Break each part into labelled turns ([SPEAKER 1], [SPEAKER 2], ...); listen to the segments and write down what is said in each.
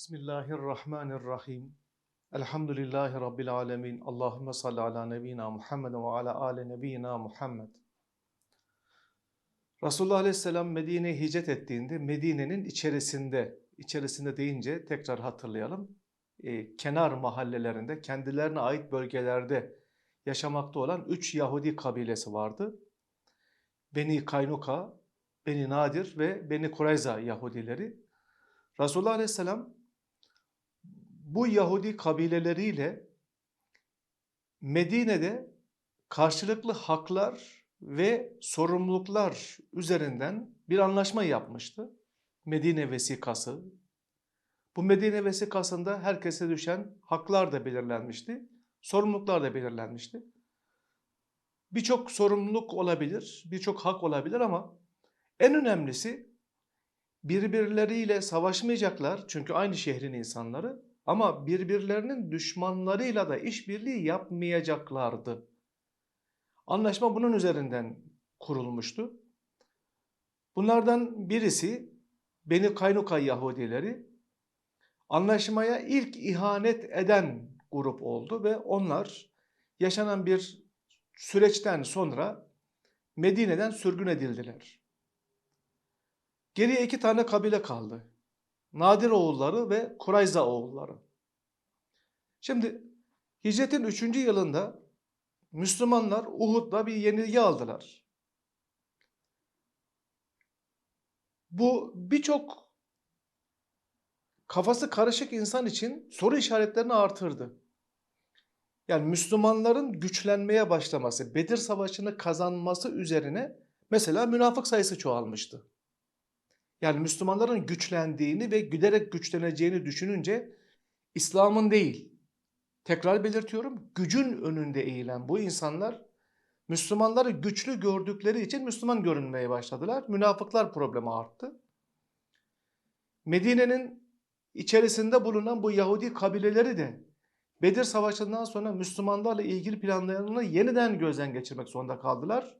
[SPEAKER 1] Bismillahirrahmanirrahim. Elhamdülillahi Rabbil alemin. Allahümme salli ala nebiyyina Muhammed ve ala ali nebiyyina Muhammed. Resulullah Aleyhisselam Medine'ye hicret ettiğinde Medine'nin içerisinde, içerisinde deyince tekrar hatırlayalım. e, kenar mahallelerinde, kendilerine ait bölgelerde yaşamakta olan üç Yahudi kabilesi vardı. Beni Kaynuka, Beni Nadir ve Beni Kurayza Yahudileri. Resulullah Aleyhisselam bu Yahudi kabileleriyle Medine'de karşılıklı haklar ve sorumluluklar üzerinden bir anlaşma yapmıştı. Medine vesikası. Bu Medine vesikasında herkese düşen haklar da belirlenmişti, sorumluluklar da belirlenmişti. Birçok sorumluluk olabilir, birçok hak olabilir ama en önemlisi birbirleriyle savaşmayacaklar çünkü aynı şehrin insanları ama birbirlerinin düşmanlarıyla da işbirliği yapmayacaklardı. Anlaşma bunun üzerinden kurulmuştu. Bunlardan birisi Beni Kaynuka Yahudileri anlaşmaya ilk ihanet eden grup oldu ve onlar yaşanan bir süreçten sonra Medine'den sürgün edildiler. Geriye iki tane kabile kaldı. Nadir oğulları ve Kurayza oğulları. Şimdi hicretin 3. yılında Müslümanlar Uhud'da bir yenilgi aldılar. Bu birçok kafası karışık insan için soru işaretlerini artırdı. Yani Müslümanların güçlenmeye başlaması, Bedir Savaşı'nı kazanması üzerine mesela münafık sayısı çoğalmıştı. Yani Müslümanların güçlendiğini ve giderek güçleneceğini düşününce İslam'ın değil, tekrar belirtiyorum, gücün önünde eğilen bu insanlar Müslümanları güçlü gördükleri için Müslüman görünmeye başladılar. Münafıklar problemi arttı. Medine'nin içerisinde bulunan bu Yahudi kabileleri de Bedir Savaşı'ndan sonra Müslümanlarla ilgili planlarını yeniden gözden geçirmek zorunda kaldılar.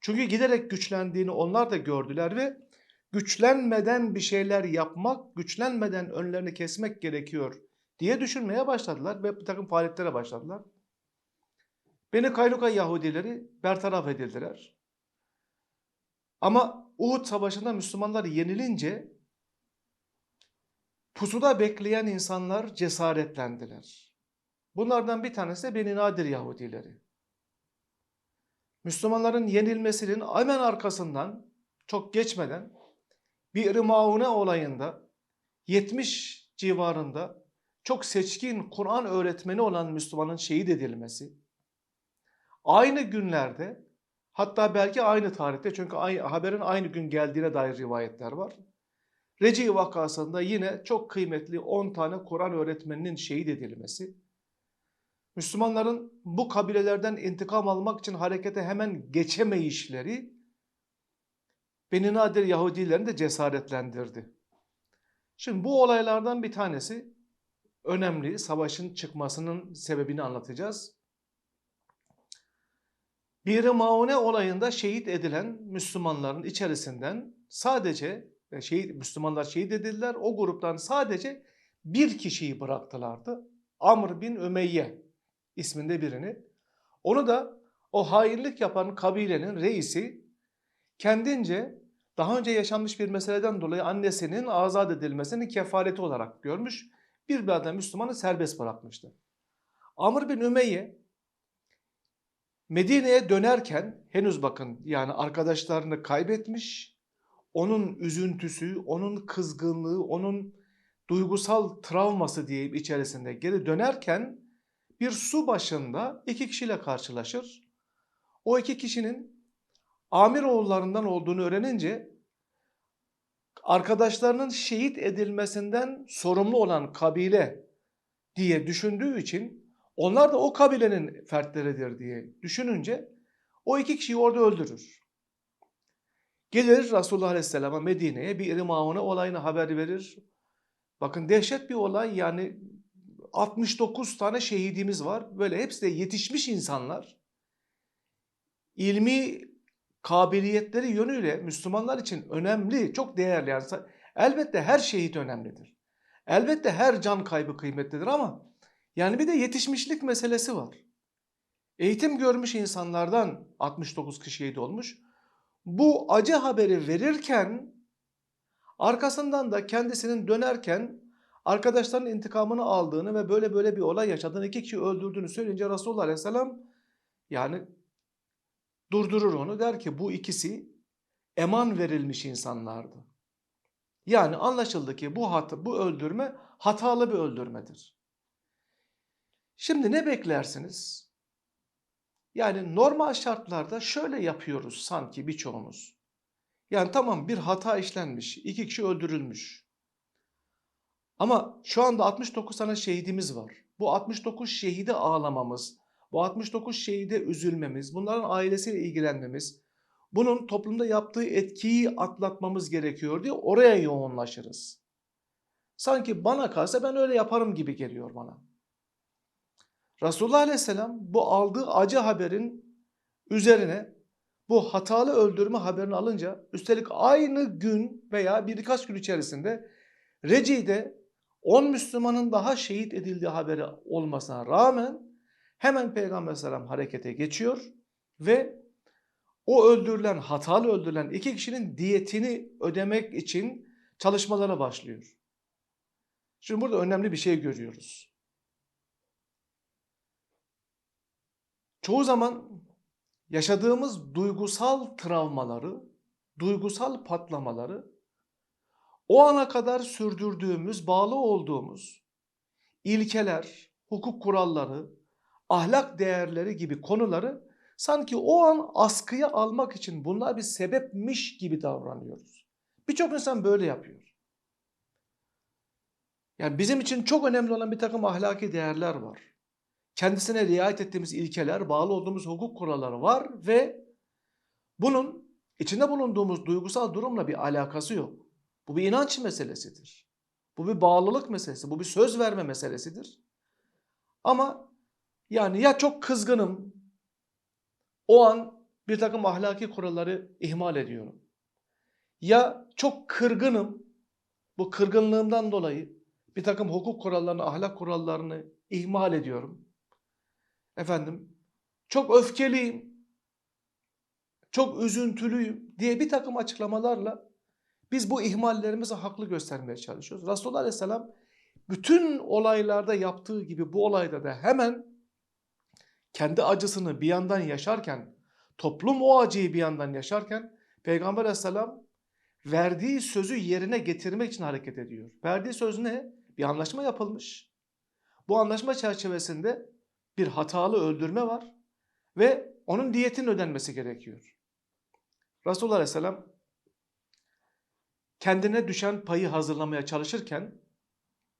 [SPEAKER 1] Çünkü giderek güçlendiğini onlar da gördüler ve güçlenmeden bir şeyler yapmak, güçlenmeden önlerini kesmek gerekiyor diye düşünmeye başladılar ve bir takım faaliyetlere başladılar. Beni Kaynuka Yahudileri bertaraf edildiler. Ama Uhud Savaşı'nda Müslümanlar yenilince pusuda bekleyen insanlar cesaretlendiler. Bunlardan bir tanesi de Beni Nadir Yahudileri. Müslümanların yenilmesinin hemen arkasından çok geçmeden bir Maune olayında 70 civarında çok seçkin Kur'an öğretmeni olan Müslümanın şehit edilmesi, aynı günlerde hatta belki aynı tarihte çünkü aynı, haberin aynı gün geldiğine dair rivayetler var. Reci vakasında yine çok kıymetli 10 tane Kur'an öğretmeninin şehit edilmesi, Müslümanların bu kabilelerden intikam almak için harekete hemen geçemeyişleri Beni Nadir Yahudilerini de cesaretlendirdi. Şimdi bu olaylardan bir tanesi önemli. Savaşın çıkmasının sebebini anlatacağız. Bir Maune olayında şehit edilen Müslümanların içerisinden sadece e, şehit, Müslümanlar şehit edildiler. O gruptan sadece bir kişiyi bıraktılardı. Amr bin Ümeyye isminde birini. Onu da o hainlik yapan kabilenin reisi kendince daha önce yaşanmış bir meseleden dolayı annesinin azat edilmesini kefareti olarak görmüş. Bir beladan Müslümanı serbest bırakmıştı. Amr bin Ümeyye Medine'ye dönerken henüz bakın yani arkadaşlarını kaybetmiş. Onun üzüntüsü, onun kızgınlığı, onun duygusal travması diyeyim içerisinde geri dönerken bir su başında iki kişiyle karşılaşır. O iki kişinin Amir oğullarından olduğunu öğrenince arkadaşlarının şehit edilmesinden sorumlu olan kabile diye düşündüğü için onlar da o kabilenin fertleridir diye düşününce o iki kişiyi orada öldürür. Gelir Resulullah Aleyhisselam'a Medine'ye bir İrmaune olayını haber verir. Bakın dehşet bir olay yani 69 tane şehidimiz var. Böyle hepsi de yetişmiş insanlar. İlmi kabiliyetleri yönüyle Müslümanlar için önemli, çok değerli. Yani elbette her şehit önemlidir. Elbette her can kaybı kıymetlidir ama yani bir de yetişmişlik meselesi var. Eğitim görmüş insanlardan 69 kişi şehit olmuş. Bu acı haberi verirken arkasından da kendisinin dönerken arkadaşlarının intikamını aldığını ve böyle böyle bir olay yaşadığını, iki kişi öldürdüğünü söyleyince Resulullah Aleyhisselam yani durdurur onu der ki bu ikisi eman verilmiş insanlardı. Yani anlaşıldı ki bu hat bu öldürme hatalı bir öldürmedir. Şimdi ne beklersiniz? Yani normal şartlarda şöyle yapıyoruz sanki birçoğumuz. Yani tamam bir hata işlenmiş, iki kişi öldürülmüş. Ama şu anda 69 tane şehidimiz var. Bu 69 şehide ağlamamız, bu 69 şehide üzülmemiz, bunların ailesiyle ilgilenmemiz, bunun toplumda yaptığı etkiyi atlatmamız gerekiyor diye oraya yoğunlaşırız. Sanki bana kalsa ben öyle yaparım gibi geliyor bana. Resulullah Aleyhisselam bu aldığı acı haberin üzerine bu hatalı öldürme haberini alınca üstelik aynı gün veya birkaç gün içerisinde Reci'de 10 Müslümanın daha şehit edildiği haberi olmasına rağmen hemen Peygamber Aleyhisselam harekete geçiyor ve o öldürülen, hatalı öldürülen iki kişinin diyetini ödemek için çalışmalara başlıyor. Şimdi burada önemli bir şey görüyoruz. Çoğu zaman yaşadığımız duygusal travmaları, duygusal patlamaları o ana kadar sürdürdüğümüz, bağlı olduğumuz ilkeler, hukuk kuralları, ahlak değerleri gibi konuları sanki o an askıya almak için bunlar bir sebepmiş gibi davranıyoruz. Birçok insan böyle yapıyor. Yani bizim için çok önemli olan bir takım ahlaki değerler var. Kendisine riayet ettiğimiz ilkeler, bağlı olduğumuz hukuk kuralları var ve bunun içinde bulunduğumuz duygusal durumla bir alakası yok. Bu bir inanç meselesidir. Bu bir bağlılık meselesi, bu bir söz verme meselesidir. Ama yani ya çok kızgınım, o an bir takım ahlaki kuralları ihmal ediyorum. Ya çok kırgınım, bu kırgınlığımdan dolayı bir takım hukuk kurallarını, ahlak kurallarını ihmal ediyorum. Efendim, çok öfkeliyim, çok üzüntülüyüm diye bir takım açıklamalarla biz bu ihmallerimizi haklı göstermeye çalışıyoruz. Resulullah Aleyhisselam bütün olaylarda yaptığı gibi bu olayda da hemen kendi acısını bir yandan yaşarken, toplum o acıyı bir yandan yaşarken Peygamber Aleyhisselam verdiği sözü yerine getirmek için hareket ediyor. Verdiği söz ne? Bir anlaşma yapılmış. Bu anlaşma çerçevesinde bir hatalı öldürme var ve onun diyetin ödenmesi gerekiyor. Resulullah Aleyhisselam kendine düşen payı hazırlamaya çalışırken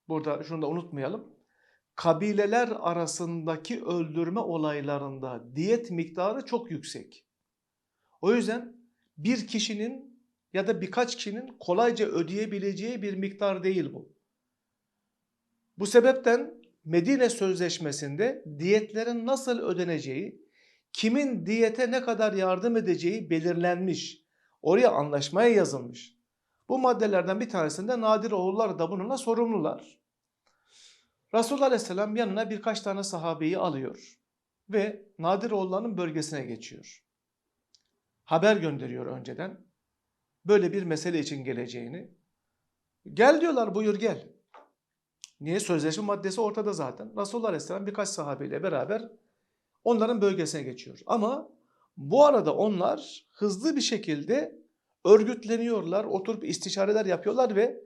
[SPEAKER 1] burada şunu da unutmayalım. Kabileler arasındaki öldürme olaylarında diyet miktarı çok yüksek. O yüzden bir kişinin ya da birkaç kişinin kolayca ödeyebileceği bir miktar değil bu. Bu sebepten Medine Sözleşmesi'nde diyetlerin nasıl ödeneceği, kimin diyete ne kadar yardım edeceği belirlenmiş. Oraya anlaşmaya yazılmış. Bu maddelerden bir tanesinde Nadir oğulları da bununla sorumlular. Resulullah Aleyhisselam yanına birkaç tane sahabeyi alıyor ve Nadir oğullarının bölgesine geçiyor. Haber gönderiyor önceden. Böyle bir mesele için geleceğini. Gel diyorlar buyur gel. Niye? Sözleşme maddesi ortada zaten. Resulullah Aleyhisselam birkaç sahabeyle beraber onların bölgesine geçiyor. Ama bu arada onlar hızlı bir şekilde örgütleniyorlar, oturup istişareler yapıyorlar ve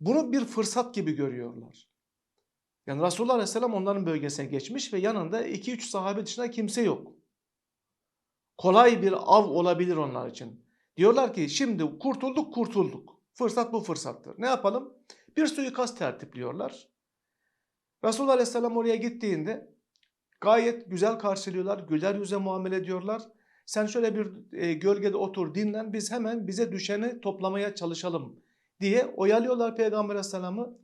[SPEAKER 1] bunu bir fırsat gibi görüyorlar. Yani Resulullah Aleyhisselam onların bölgesine geçmiş ve yanında 2-3 sahabe dışında kimse yok. Kolay bir av olabilir onlar için. Diyorlar ki şimdi kurtulduk kurtulduk. Fırsat bu fırsattır. Ne yapalım? Bir suikast tertipliyorlar. Resulullah Aleyhisselam oraya gittiğinde gayet güzel karşılıyorlar, güler yüze muamele ediyorlar. Sen şöyle bir e, gölgede otur dinlen biz hemen bize düşeni toplamaya çalışalım diye oyalıyorlar Peygamber Aleyhisselam'ı.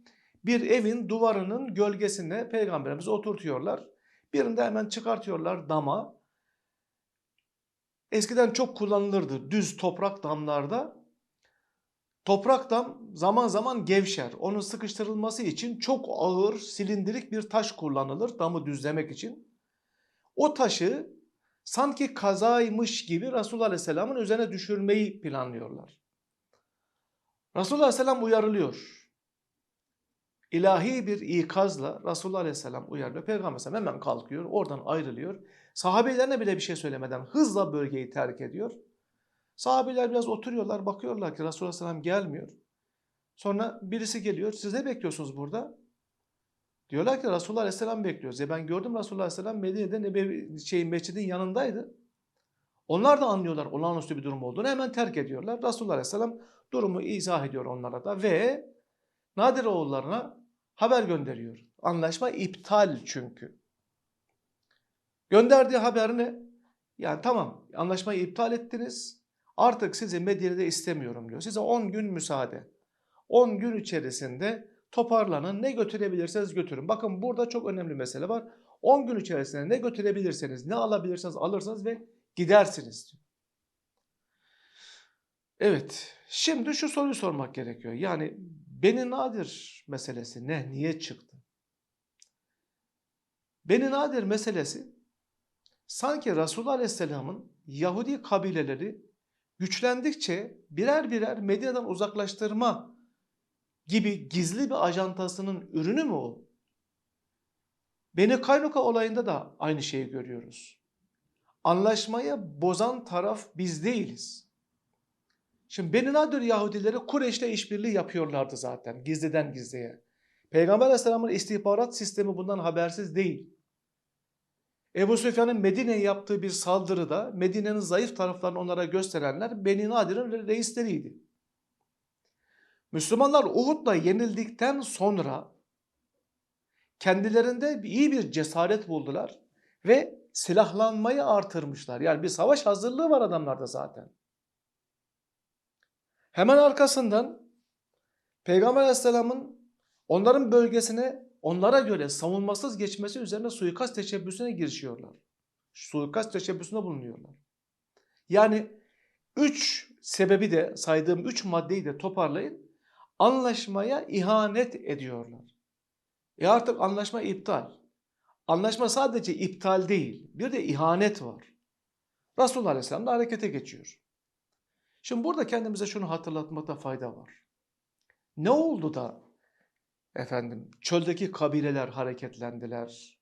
[SPEAKER 1] Bir evin duvarının gölgesinde Peygamberimizi oturtuyorlar. Birinde hemen çıkartıyorlar dama. Eskiden çok kullanılırdı düz toprak damlarda. Topraktan zaman zaman gevşer. Onun sıkıştırılması için çok ağır silindirik bir taş kullanılır damı düzlemek için. O taşı sanki kazaymış gibi Resulullah Aleyhisselam'ın üzerine düşürmeyi planlıyorlar. Resulullah Aleyhisselam uyarılıyor. İlahi bir ikazla Resulullah Aleyhisselam uyarılıyor. Peygamber Aleyhisselam hemen kalkıyor, oradan ayrılıyor. Sahabelerine bile bir şey söylemeden hızla bölgeyi terk ediyor. Sahabeler biraz oturuyorlar, bakıyorlar ki Resulullah Aleyhisselam gelmiyor. Sonra birisi geliyor, siz ne bekliyorsunuz burada? Diyorlar ki Resulullah Aleyhisselam bekliyoruz. Ya ben gördüm Resulullah Aleyhisselam Medine'de Nebevi, şey, mescidin yanındaydı. Onlar da anlıyorlar olağanüstü bir durum olduğunu hemen terk ediyorlar. Resulullah Aleyhisselam durumu izah ediyor onlara da ve Nadir oğullarına haber gönderiyor. Anlaşma iptal çünkü. Gönderdiği haber ne? Yani tamam anlaşmayı iptal ettiniz. Artık sizi Medine'de istemiyorum diyor. Size 10 gün müsaade. 10 gün içerisinde toparlanın. Ne götürebilirseniz götürün. Bakın burada çok önemli mesele var. 10 gün içerisinde ne götürebilirseniz, ne alabilirseniz alırsınız ve gidersiniz diyor. Evet, şimdi şu soruyu sormak gerekiyor. Yani Beni Nadir meselesi ne? Niye çıktı? Beni Nadir meselesi sanki Resulullah Aleyhisselam'ın Yahudi kabileleri güçlendikçe birer birer Medine'den uzaklaştırma gibi gizli bir ajantasının ürünü mü o? Beni Kaynuka olayında da aynı şeyi görüyoruz. Anlaşmayı bozan taraf biz değiliz. Şimdi Beni Nadir Yahudileri Kureyş'le işbirliği yapıyorlardı zaten gizliden gizliye. Peygamber Aleyhisselam'ın istihbarat sistemi bundan habersiz değil. Ebu Süfyan'ın Medine'ye yaptığı bir saldırıda Medine'nin zayıf taraflarını onlara gösterenler Beni Nadir'in reisleriydi. Müslümanlar Uhud'da yenildikten sonra kendilerinde iyi bir cesaret buldular ve silahlanmayı artırmışlar. Yani bir savaş hazırlığı var adamlarda zaten. Hemen arkasından Peygamber Aleyhisselam'ın onların bölgesine onlara göre savunmasız geçmesi üzerine suikast teşebbüsüne girişiyorlar. Suikast teşebbüsünde bulunuyorlar. Yani üç sebebi de saydığım üç maddeyi de toparlayın. Anlaşmaya ihanet ediyorlar. E artık anlaşma iptal. Anlaşma sadece iptal değil. Bir de ihanet var. Resulullah Aleyhisselam da harekete geçiyor. Şimdi burada kendimize şunu hatırlatmakta fayda var. Ne oldu da efendim çöldeki kabileler hareketlendiler.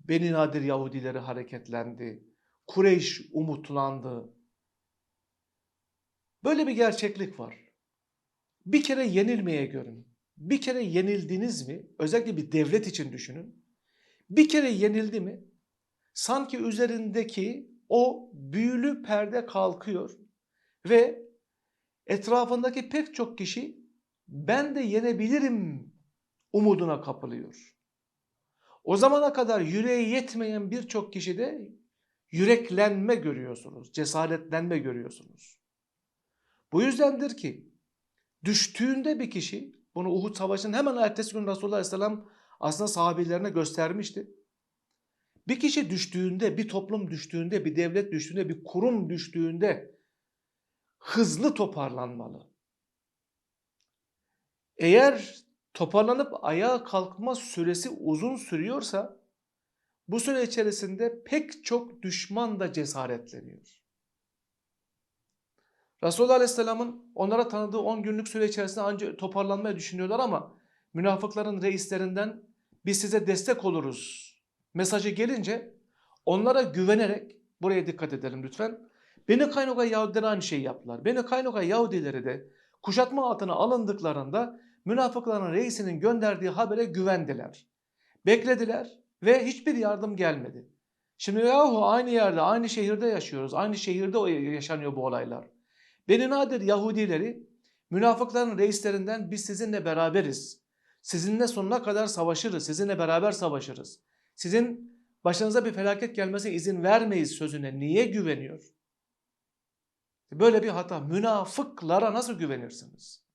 [SPEAKER 1] Beni Nadir Yahudileri hareketlendi. Kureyş umutlandı. Böyle bir gerçeklik var. Bir kere yenilmeye görün. Bir kere yenildiniz mi? Özellikle bir devlet için düşünün. Bir kere yenildi mi? Sanki üzerindeki o büyülü perde kalkıyor ve etrafındaki pek çok kişi ben de yenebilirim umuduna kapılıyor. O zamana kadar yüreğe yetmeyen birçok kişide yüreklenme görüyorsunuz, cesaretlenme görüyorsunuz. Bu yüzdendir ki düştüğünde bir kişi, bunu Uhud Savaşı'nın hemen ertesi gün Resulullah Aleyhisselam aslında sahabelerine göstermişti. Bir kişi düştüğünde, bir toplum düştüğünde, bir devlet düştüğünde, bir kurum düştüğünde hızlı toparlanmalı. Eğer toparlanıp ayağa kalkma süresi uzun sürüyorsa bu süre içerisinde pek çok düşman da cesaretleniyor. Resulullah Aleyhisselam'ın onlara tanıdığı 10 günlük süre içerisinde ancak toparlanmayı düşünüyorlar ama münafıkların reislerinden biz size destek oluruz mesajı gelince onlara güvenerek buraya dikkat edelim lütfen. Beni Kaynuka Yahudileri aynı şeyi yaptılar. Beni Kaynuka Yahudileri de kuşatma altına alındıklarında münafıkların reisinin gönderdiği habere güvendiler. Beklediler ve hiçbir yardım gelmedi. Şimdi yahu aynı yerde, aynı şehirde yaşıyoruz. Aynı şehirde yaşanıyor bu olaylar. Beni Nadir Yahudileri münafıkların reislerinden biz sizinle beraberiz. Sizinle sonuna kadar savaşırız, sizinle beraber savaşırız. Sizin başınıza bir felaket gelmesine izin vermeyiz sözüne niye güveniyor? Böyle bir hata. Münafıklara nasıl güvenirsiniz?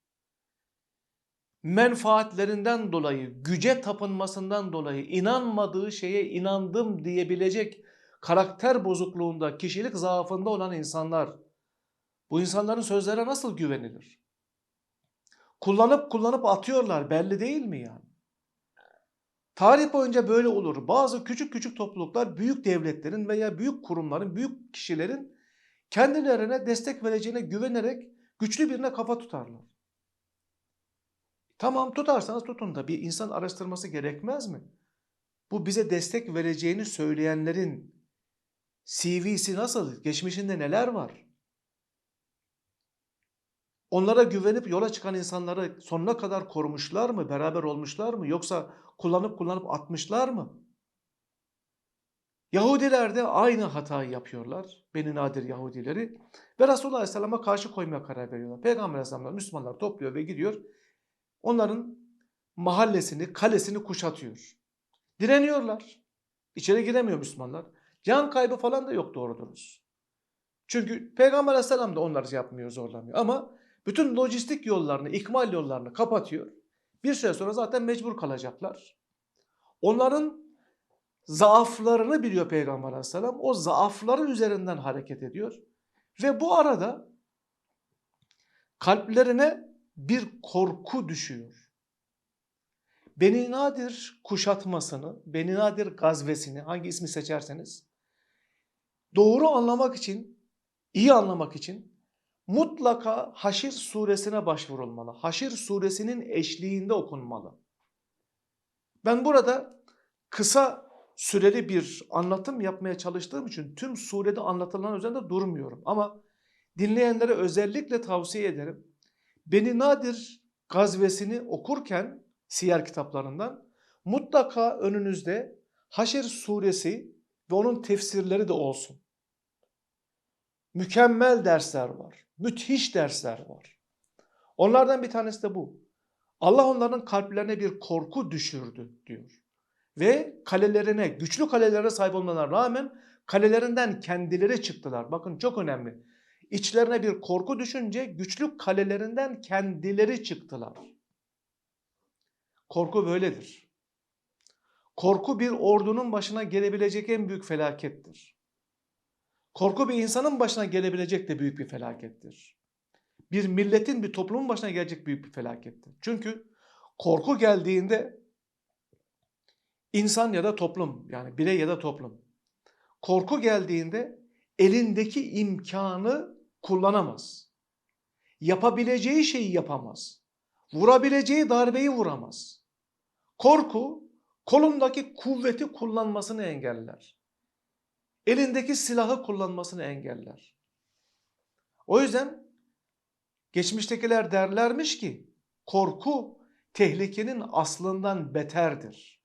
[SPEAKER 1] Menfaatlerinden dolayı, güce tapınmasından dolayı, inanmadığı şeye inandım diyebilecek karakter bozukluğunda, kişilik zaafında olan insanlar, bu insanların sözlere nasıl güvenilir? kullanıp kullanıp atıyorlar belli değil mi yani? Tarih boyunca böyle olur. Bazı küçük küçük topluluklar büyük devletlerin veya büyük kurumların, büyük kişilerin kendilerine destek vereceğine güvenerek güçlü birine kafa tutarlar. Tamam tutarsanız tutun da bir insan araştırması gerekmez mi? Bu bize destek vereceğini söyleyenlerin CV'si nasıl? Geçmişinde neler var? Onlara güvenip yola çıkan insanları sonuna kadar korumuşlar mı? Beraber olmuşlar mı? Yoksa kullanıp kullanıp atmışlar mı? Yahudiler de aynı hatayı yapıyorlar. Beni Nadir Yahudileri. Ve Resulullah Aleyhisselam'a karşı koymaya karar veriyorlar. Peygamber Aleyhisselam Müslümanlar topluyor ve gidiyor. Onların mahallesini, kalesini kuşatıyor. Direniyorlar. İçeri giremiyor Müslümanlar. Can kaybı falan da yok doğru. Çünkü Peygamber Aleyhisselam da onları yapmıyor, zorlamıyor. Ama bütün lojistik yollarını, ikmal yollarını kapatıyor. Bir süre sonra zaten mecbur kalacaklar. Onların zaaflarını biliyor Peygamber Aleyhisselam. O zaafların üzerinden hareket ediyor. Ve bu arada kalplerine bir korku düşüyor. Beni Nadir kuşatmasını, Beni Nadir gazvesini hangi ismi seçerseniz doğru anlamak için, iyi anlamak için mutlaka Haşir suresine başvurulmalı. Haşir suresinin eşliğinde okunmalı. Ben burada kısa süreli bir anlatım yapmaya çalıştığım için tüm surede anlatılan üzerinde durmuyorum. Ama dinleyenlere özellikle tavsiye ederim. Beni Nadir gazvesini okurken siyer kitaplarından mutlaka önünüzde Haşr suresi ve onun tefsirleri de olsun. Mükemmel dersler var. Müthiş dersler var. Onlardan bir tanesi de bu. Allah onların kalplerine bir korku düşürdü diyor. Ve kalelerine, güçlü kalelere sahip olmalarına rağmen kalelerinden kendileri çıktılar. Bakın çok önemli. İçlerine bir korku düşünce güçlü kalelerinden kendileri çıktılar. Korku böyledir. Korku bir ordunun başına gelebilecek en büyük felakettir. Korku bir insanın başına gelebilecek de büyük bir felakettir. Bir milletin, bir toplumun başına gelecek büyük bir felakettir. Çünkü korku geldiğinde insan ya da toplum yani birey ya da toplum korku geldiğinde elindeki imkanı kullanamaz. Yapabileceği şeyi yapamaz. Vurabileceği darbeyi vuramaz. Korku kolundaki kuvveti kullanmasını engeller. Elindeki silahı kullanmasını engeller. O yüzden geçmiştekiler derlermiş ki korku tehlikenin aslından beterdir.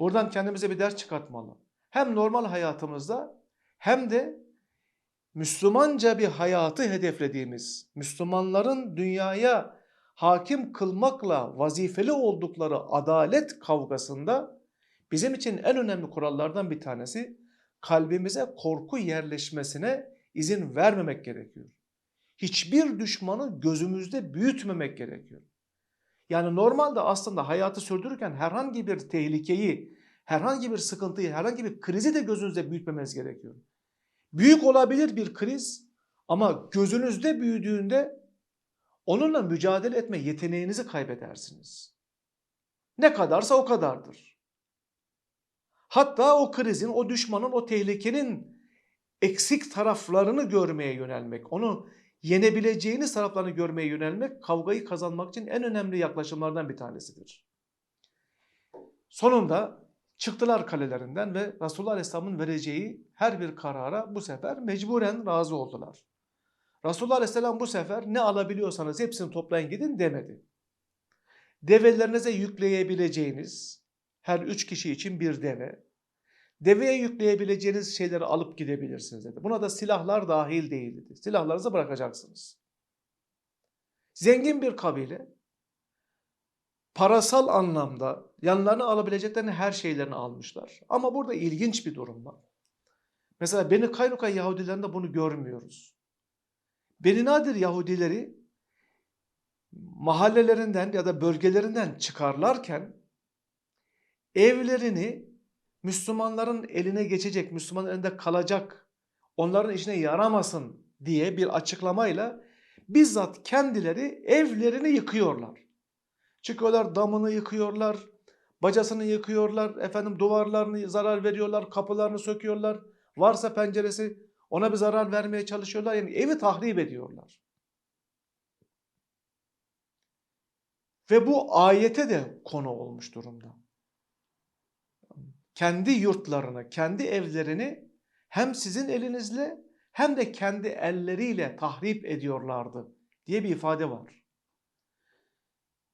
[SPEAKER 1] Buradan kendimize bir ders çıkartmalı. Hem normal hayatımızda hem de Müslümanca bir hayatı hedeflediğimiz, Müslümanların dünyaya hakim kılmakla vazifeli oldukları adalet kavgasında bizim için en önemli kurallardan bir tanesi kalbimize korku yerleşmesine izin vermemek gerekiyor. Hiçbir düşmanı gözümüzde büyütmemek gerekiyor. Yani normalde aslında hayatı sürdürürken herhangi bir tehlikeyi, herhangi bir sıkıntıyı, herhangi bir krizi de gözünüzde büyütmemeniz gerekiyor. Büyük olabilir bir kriz ama gözünüzde büyüdüğünde onunla mücadele etme yeteneğinizi kaybedersiniz. Ne kadarsa o kadardır. Hatta o krizin, o düşmanın, o tehlikenin eksik taraflarını görmeye yönelmek, onu yenebileceğiniz taraflarını görmeye yönelmek kavgayı kazanmak için en önemli yaklaşımlardan bir tanesidir. Sonunda çıktılar kalelerinden ve Resulullah Aleyhisselam'ın vereceği her bir karara bu sefer mecburen razı oldular. Resulullah Aleyhisselam bu sefer ne alabiliyorsanız hepsini toplayın gidin demedi. Develerinize yükleyebileceğiniz her üç kişi için bir deve, deveye yükleyebileceğiniz şeyleri alıp gidebilirsiniz dedi. Buna da silahlar dahil değil dedi. Silahlarınızı bırakacaksınız. Zengin bir kabile parasal anlamda yanlarına alabileceklerini her şeylerini almışlar. Ama burada ilginç bir durum var. Mesela Beni Kaynuka Yahudilerinde bunu görmüyoruz. Beni Nadir Yahudileri mahallelerinden ya da bölgelerinden çıkarlarken evlerini Müslümanların eline geçecek, Müslümanların elinde kalacak, onların işine yaramasın diye bir açıklamayla bizzat kendileri evlerini yıkıyorlar. Çıkıyorlar damını yıkıyorlar, bacasını yıkıyorlar, efendim duvarlarını zarar veriyorlar, kapılarını söküyorlar. Varsa penceresi ona bir zarar vermeye çalışıyorlar. Yani evi tahrip ediyorlar. Ve bu ayete de konu olmuş durumda. Kendi yurtlarını, kendi evlerini hem sizin elinizle hem de kendi elleriyle tahrip ediyorlardı diye bir ifade var.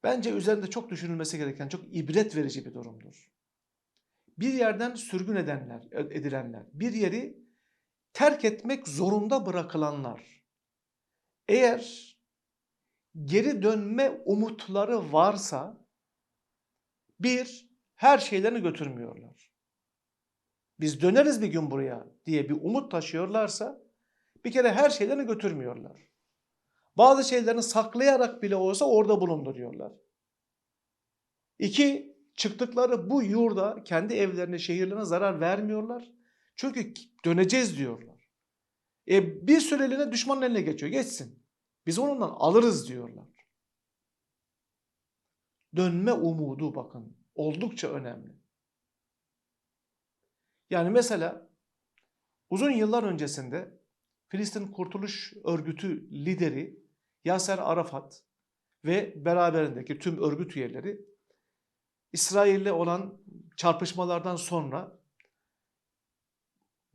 [SPEAKER 1] Bence üzerinde çok düşünülmesi gereken, çok ibret verici bir durumdur. Bir yerden sürgün edenler, edilenler, bir yeri terk etmek zorunda bırakılanlar. Eğer geri dönme umutları varsa bir, her şeylerini götürmüyorlar. Biz döneriz bir gün buraya diye bir umut taşıyorlarsa bir kere her şeylerini götürmüyorlar. Bazı şeylerini saklayarak bile olsa orada bulunduruyorlar. İki, çıktıkları bu yurda kendi evlerine, şehirlerine zarar vermiyorlar. Çünkü döneceğiz diyorlar. E bir süreliğine düşmanın eline geçiyor. Geçsin. Biz onundan alırız diyorlar. Dönme umudu bakın oldukça önemli. Yani mesela uzun yıllar öncesinde Filistin Kurtuluş Örgütü lideri Yaser Arafat ve beraberindeki tüm örgüt üyeleri İsrail'le olan çarpışmalardan sonra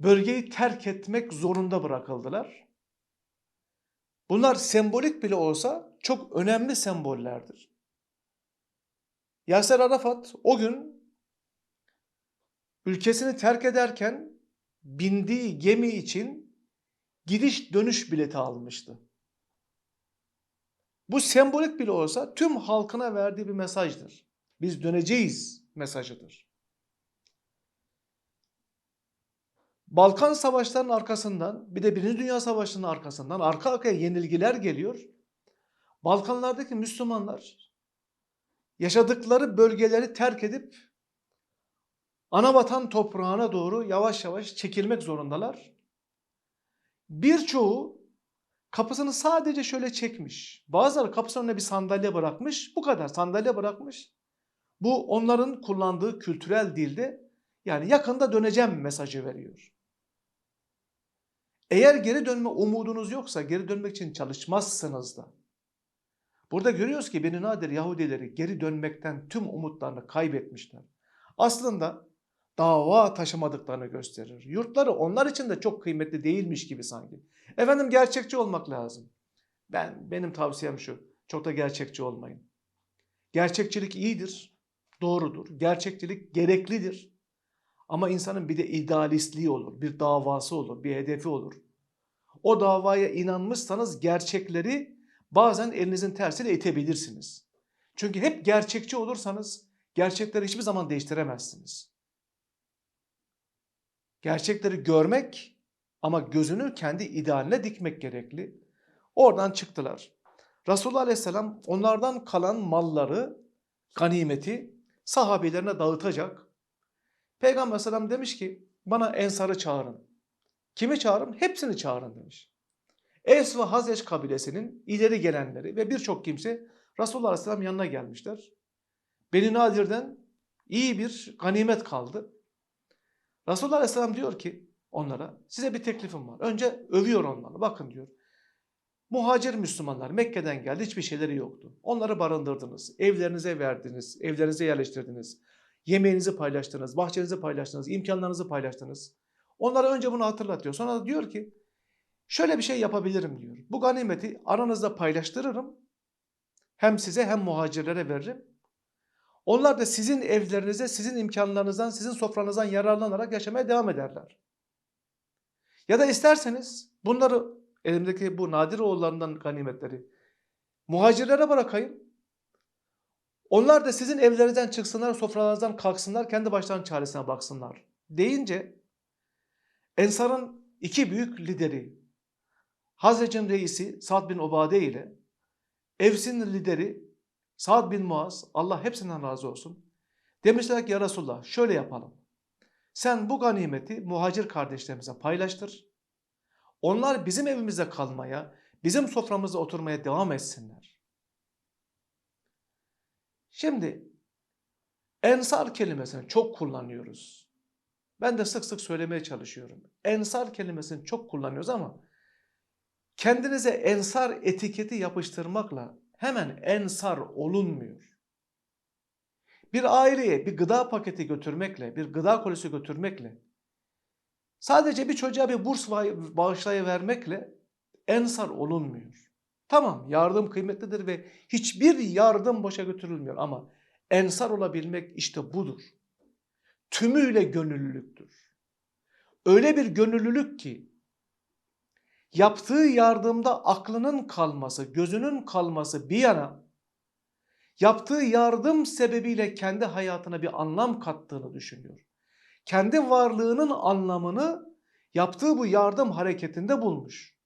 [SPEAKER 1] bölgeyi terk etmek zorunda bırakıldılar. Bunlar sembolik bile olsa çok önemli sembollerdir. Yaser Arafat o gün ülkesini terk ederken bindiği gemi için gidiş dönüş bileti almıştı. Bu sembolik bile olsa tüm halkına verdiği bir mesajdır. Biz döneceğiz mesajıdır. Balkan savaşlarının arkasından bir de Birinci Dünya Savaşı'nın arkasından arka arkaya yenilgiler geliyor. Balkanlardaki Müslümanlar yaşadıkları bölgeleri terk edip ana vatan toprağına doğru yavaş yavaş çekilmek zorundalar. Birçoğu kapısını sadece şöyle çekmiş. Bazıları kapısının önüne bir sandalye bırakmış. Bu kadar sandalye bırakmış. Bu onların kullandığı kültürel dilde yani yakında döneceğim mesajı veriyor. Eğer geri dönme umudunuz yoksa geri dönmek için çalışmazsınız da. Burada görüyoruz ki Beni Nadir Yahudileri geri dönmekten tüm umutlarını kaybetmişler. Aslında dava taşımadıklarını gösterir. Yurtları onlar için de çok kıymetli değilmiş gibi sanki. Efendim gerçekçi olmak lazım. Ben benim tavsiyem şu. Çok da gerçekçi olmayın. Gerçekçilik iyidir, doğrudur. Gerçekçilik gereklidir. Ama insanın bir de idealistliği olur, bir davası olur, bir hedefi olur. O davaya inanmışsanız gerçekleri bazen elinizin tersiyle itebilirsiniz. Çünkü hep gerçekçi olursanız gerçekleri hiçbir zaman değiştiremezsiniz. Gerçekleri görmek ama gözünü kendi idealine dikmek gerekli. Oradan çıktılar. Resulullah Aleyhisselam onlardan kalan malları, ganimeti sahabelerine dağıtacak. Peygamber Aleyhisselam demiş ki bana ensarı çağırın. Kimi çağırın? Hepsini çağırın demiş. Es ve Hazreç kabilesinin ileri gelenleri ve birçok kimse Resulullah Aleyhisselam yanına gelmişler. Beni Nadir'den iyi bir ganimet kaldı. Resulullah Aleyhisselam diyor ki onlara size bir teklifim var. Önce övüyor onları. Bakın diyor. Muhacir Müslümanlar Mekke'den geldi hiçbir şeyleri yoktu. Onları barındırdınız, evlerinize verdiniz, evlerinize yerleştirdiniz. Yemeğinizi paylaştınız, bahçenizi paylaştınız, imkanlarınızı paylaştınız. Onlara önce bunu hatırlatıyor. Sonra da diyor ki şöyle bir şey yapabilirim diyor. Bu ganimeti aranızda paylaştırırım. Hem size hem muhacirlere veririm. Onlar da sizin evlerinize, sizin imkanlarınızdan, sizin sofranızdan yararlanarak yaşamaya devam ederler. Ya da isterseniz bunları elimdeki bu nadir oğullarından ganimetleri muhacirlere bırakayım. Onlar da sizin evlerinizden çıksınlar, sofralarınızdan kalksınlar, kendi başlarının çaresine baksınlar. Deyince Ensar'ın iki büyük lideri Hazrecin reisi Sa'd bin Ubade ile Evs'in lideri Sa'd bin Muaz Allah hepsinden razı olsun. Demişler ki ya Resulullah şöyle yapalım. Sen bu ganimeti muhacir kardeşlerimize paylaştır. Onlar bizim evimizde kalmaya, bizim soframızda oturmaya devam etsinler. Şimdi ensar kelimesini çok kullanıyoruz. Ben de sık sık söylemeye çalışıyorum. Ensar kelimesini çok kullanıyoruz ama kendinize ensar etiketi yapıştırmakla hemen ensar olunmuyor. Bir aileye bir gıda paketi götürmekle, bir gıda kolisi götürmekle, sadece bir çocuğa bir burs bağışlayıvermekle ensar olunmuyor. Tamam yardım kıymetlidir ve hiçbir yardım boşa götürülmüyor ama ensar olabilmek işte budur. Tümüyle gönüllülüktür. Öyle bir gönüllülük ki yaptığı yardımda aklının kalması, gözünün kalması bir yana yaptığı yardım sebebiyle kendi hayatına bir anlam kattığını düşünüyor. Kendi varlığının anlamını yaptığı bu yardım hareketinde bulmuş.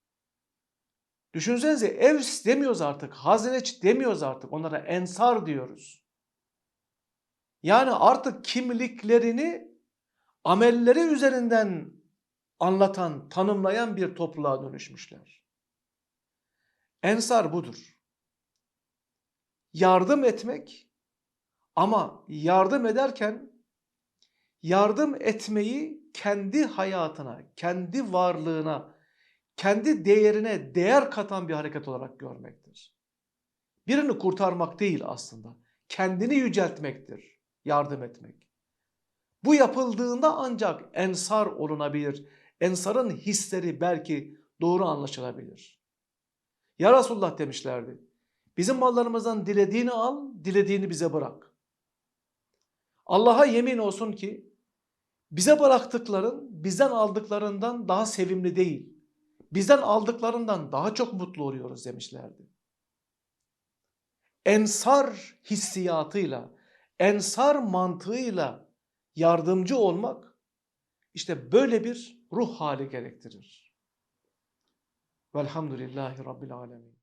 [SPEAKER 1] Düşünsenize Evs demiyoruz artık, Hazreç demiyoruz artık, onlara Ensar diyoruz. Yani artık kimliklerini amelleri üzerinden anlatan, tanımlayan bir topluluğa dönüşmüşler. Ensar budur. Yardım etmek ama yardım ederken yardım etmeyi kendi hayatına, kendi varlığına, kendi değerine değer katan bir hareket olarak görmektir. Birini kurtarmak değil aslında, kendini yüceltmektir yardım etmek. Bu yapıldığında ancak ensar olunabilir. Ensarın hisleri belki doğru anlaşılabilir. Ya Resulullah demişlerdi. Bizim mallarımızdan dilediğini al, dilediğini bize bırak. Allah'a yemin olsun ki bize bıraktıkların bizden aldıklarından daha sevimli değil. Bizden aldıklarından daha çok mutlu oluyoruz demişlerdi. Ensar hissiyatıyla, ensar mantığıyla yardımcı olmak işte böyle bir ruh hali gerektirir. Velhamdülillahi Rabbil Alemin.